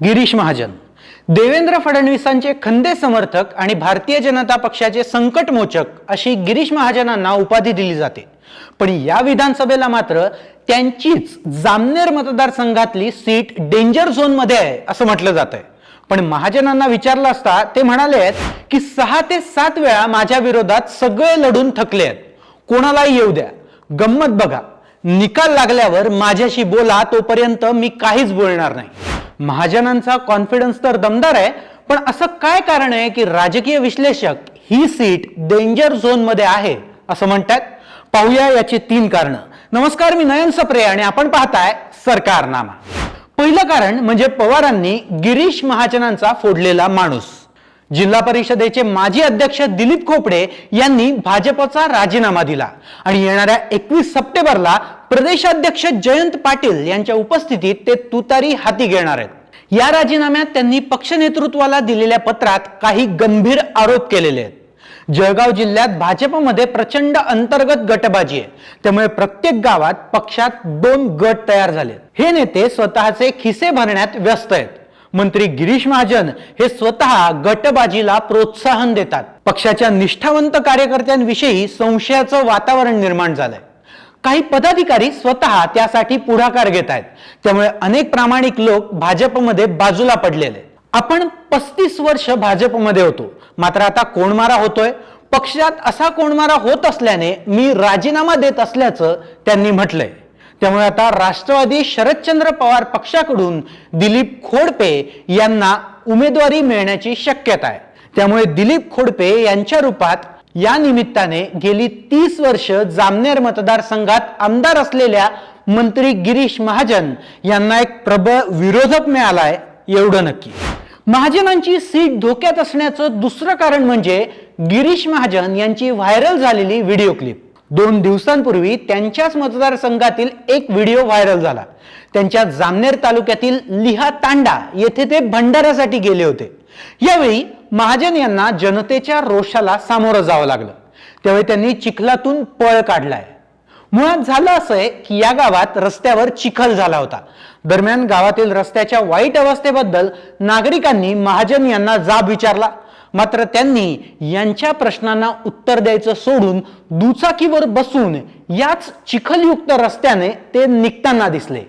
गिरीश महाजन. देवेंद्र फडणवीसांचे खंदे समर्थक आणि भारतीय जनता पक्षाचे संकटमोचक अशी गिरीश महाजनांना उपाधी दिली जाते. पण या विधानसभेला मात्र त्यांचीच जामनेर मतदारसंघातली सीट डेंजर झोनमध्ये आहे असं म्हटलं जात आहे पण महाजनांना विचारलं असता ते म्हणाले आहेत की सहा ते सात वेळा माझ्या विरोधात सगळे लढून थकले आहेत. कोणालाही येऊ द्या. गंमत बघा. निकाल लागल्यावर माझ्याशी बोला तोपर्यंत मी काहीच बोलणार नाही. महाजनांचा कॉन्फिडन्स तर दमदार आहे पण असं काय कारण आहे की राजकीय विश्लेषक ही सीट डेंजर झोनमध्ये आहे असं म्हणतात पाहूया याची तीन कारण. नमस्कार मी नयन सप्रे आणि आपण पाहताय सरकारनामा. पहिलं कारण म्हणजे पवारांनी गिरीश महाजनांचा फोडलेला माणूस. जिल्हा परिषदेचे माजी अध्यक्ष दिलीप खोपडे यांनी भाजपचा राजीनामा दिला. आणि येणाऱ्या एकवीस सप्टेंबरला प्रदेशाध्यक्ष जयंत पाटील यांच्या उपस्थितीत ते तुतारी हाती घेणार आहेत. या राजीनाम्यात त्यांनी पक्ष नेतृत्वाला दिलेल्या पत्रात काही गंभीर आरोप केलेले आहेत. जळगाव जिल्ह्यात भाजपमध्ये प्रचंड अंतर्गत गटबाजी आहे. त्यामुळे प्रत्येक गावात पक्षात दोन गट तयार झालेत. हे नेते स्वतःचे खिसे भरण्यात व्यस्त आहेत. मंत्री गिरीश महाजन हे स्वतः गटबाजीला प्रोत्साहन देतात. पक्षाच्या निष्ठावंत कार्यकर्त्यांविषयी संशयाचं वातावरण निर्माण झालंय. काही पदाधिकारी स्वतः त्यासाठी पुढाकार घेत आहेत त्यामुळे अनेक प्रामाणिक लोक भाजपमध्ये बाजूला पडलेले. आपण पस्तीस वर्ष भाजपमध्ये होतो. मात्र आता कोणमारा होतोय. पक्षात असा कोणमारा होत असल्याने मी राजीनामा देत असल्याचं त्यांनी म्हटलंय. त्यामुळे आता राष्ट्रवादी शरदचंद्र पवार पक्षाकडून दिलीप खोडपे यांना उमेदवारी मिळण्याची शक्यता आहे. त्यामुळे दिलीप खोडपे यांच्या रूपात या निमित्ताने गेली तीस वर्ष जामनेर मतदारसंघात आमदार असलेल्या मंत्री गिरीश महाजन यांना एक प्रबळ विरोधक मिळालाय एवढं नक्की. महाजनांची सीट धोक्यात असण्याचं दुसरं कारण म्हणजे गिरीश महाजन यांची व्हायरल झालेली व्हिडिओ क्लिप. दोन दिवसांपूर्वी त्यांच्याच मतदारसंघातील एक व्हिडिओ व्हायरल झाला. त्यांच्या जामनेर तालुक्यातील लिहा तांडा येथे ते भंडाऱ्यासाठी गेले होते. यावेळी महाजन यांना जनतेच्या रोषाला सामोरं जावं लागलं. त्यावेळी त्यांनी चिखलातून पळ काढलाय. मुळात झालं असं आहे की या गावात रस्त्यावर चिखल झाला होता. दरम्यान गावातील रस्त्याच्या वाईट अवस्थेबद्दल नागरिकांनी महाजन यांना जाब विचारला. मात्र त्यांनी यांच्या प्रश्नांना उत्तर द्यायचं सोडून दुचाकीवर बसून याच चिखलयुक्त रस्त्याने ते निघताना दिसले.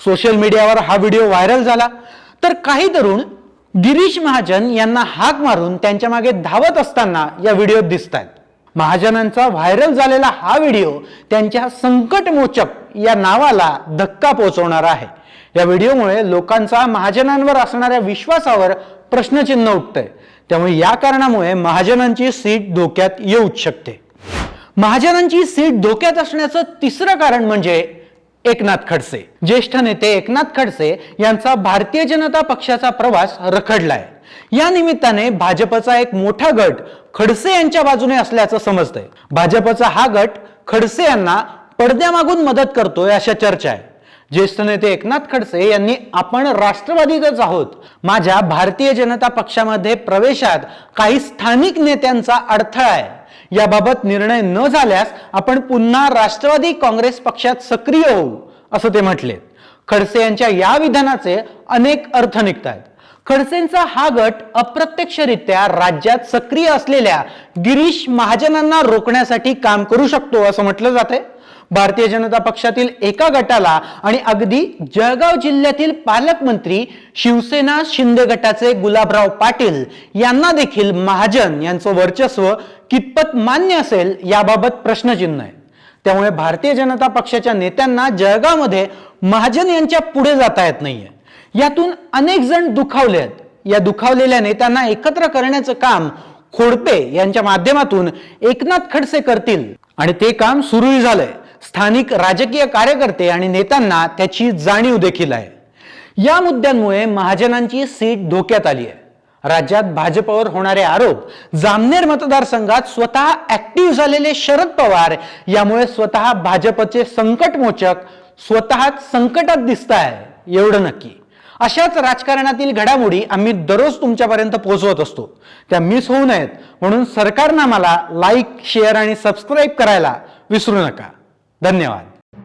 सोशल मीडियावर हा व्हिडिओ व्हायरल झाला. तर काही तरुण गिरीश महाजन यांना हाक मारून त्यांच्या मागे धावत असताना या व्हिडिओत दिसत आहेत महाजनांचा व्हायरल झालेला हा व्हिडिओ त्यांच्या संकटमोचक या नावाला धक्का पोहोचवणारा आहे. या व्हिडिओमुळे लोकांचा महाजनांवर असणाऱ्या विश्वासावर प्रश्नचिन्ह उठतंय. त्यामुळे या कारणामुळे महाजनांची सीट धोक्यात येऊच शकते. महाजनांची सीट धोक्यात असण्याचं तिसरं कारण म्हणजे एकनाथ खडसे. ज्येष्ठ नेते एकनाथ खडसे यांचा भारतीय जनता पक्षाचा प्रवास रखडलाय. या निमित्ताने भाजपचा एक मोठा गट खडसे यांच्या बाजूने असल्याचं समजतंय. भाजपचा हा गट खडसे यांना पडद्यामागून मदत करतोय अशा चर्चा आहे ज्येष्ठ नेते एकनाथ खडसे यांनी आपण राष्ट्रवादीतच आहोत. माझ्या भारतीय जनता पक्षामध्ये प्रवेशात काही स्थानिक नेत्यांचा अडथळा आहे. याबाबत निर्णय न झाल्यास आपण पुन्हा राष्ट्रवादी काँग्रेस पक्षात सक्रिय होऊ असं ते म्हटले. खडसे यांच्या या विधानाचे अनेक अर्थ निघत आहेत खडसेंचा हा गट अप्रत्यक्षरित्या राज्यात सक्रिय असलेल्या गिरीश महाजनांना रोखण्यासाठी काम करू शकतो असं म्हटलं जातंय. भारतीय जनता पक्षातील एका गटाला आणि अगदी जळगाव जिल्ह्यातील पालकमंत्री शिवसेना शिंदे गटाचे गुलाबराव पाटील यांना देखील महाजन यांचं वर्चस्व कितपत मान्य असेल याबाबत प्रश्नचिन्ह आहे. त्यामुळे भारतीय जनता पक्षाच्या नेत्यांना जळगावमध्ये महाजन यांच्या पुढे जाता येत नाहीये. यातून अनेक जण दुखावले आहेत. या दुखावलेल्या नेत्यांना एकत्र करण्याचं काम खोडपे यांच्या माध्यमातून एकनाथ खडसे करतील. आणि ते काम सुरूही झालंय. स्थानिक राजकीय कार्यकर्ते आणि नेत्यांना त्याची जाणीव देखील आहे. या मुद्द्यांमुळे महाजनांची सीट धोक्यात आली आहे. राज्यात भाजपवर होणारे आरोप जामनेर मतदारसंघात स्वतः ऍक्टिव्ह झालेले शरद पवार यामुळे स्वतः भाजपचे संकटमोचक स्वतःच संकटात दिसत आहे एवढं नक्की. अशाच राजकारणातील घडामोडी आम्ही दररोज तुमच्यापर्यंत पोहोचवत असतो. त्या मिस होऊ नयेत म्हणून सरकारनं मला लाईक शेअर आणि सबस्क्राईब करायला विसरू नका. धन्यवाद.